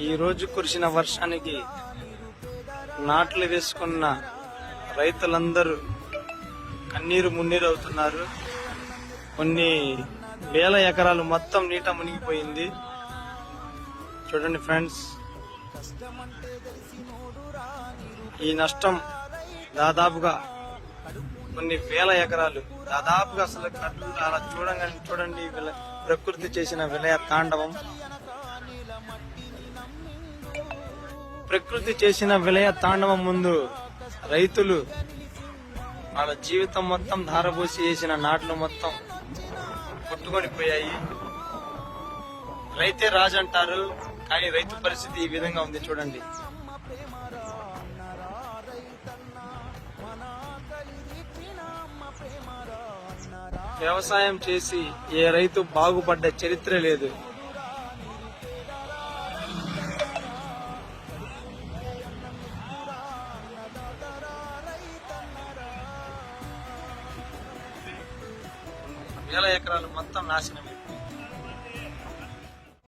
ఈ రోజు కురిసిన వర్షానికి నాట్లు వేసుకున్న రైతులందరూ కన్నీరు మున్నీరు అవుతున్నారు. కొన్ని వేల ఎకరాలు మొత్తం నీట మునిగిపోయింది. చూడండి ఫ్రెండ్స్ ఈ నష్టం దాదాపుగా కొన్ని వేల ఎకరాలు. దాదాపుగా అసలు కళ్ళు అలా చూడంగా చూడండి విల- ప్రకృతి చేసిన విలయ తాండవం. ప్రకృతి చేసిన విలయ తాండవం ముందు రైతులు వాళ్ళ జీవితం మొత్తం ధారపోసి వేసిన నాట్లు మొత్తం కొట్టుకొని పోయాయి. రైతే రాజు అంటారు కానీ రైతు పరిస్థితి ఈ విధంగా ఉంది చూడండి. వ్యవసాయం చేసి ఏ రైతు బాగుపడ్డ చరిత్ర లేదు. వేల ఎకరాలు మొత్తం నాశనమైపోయింది.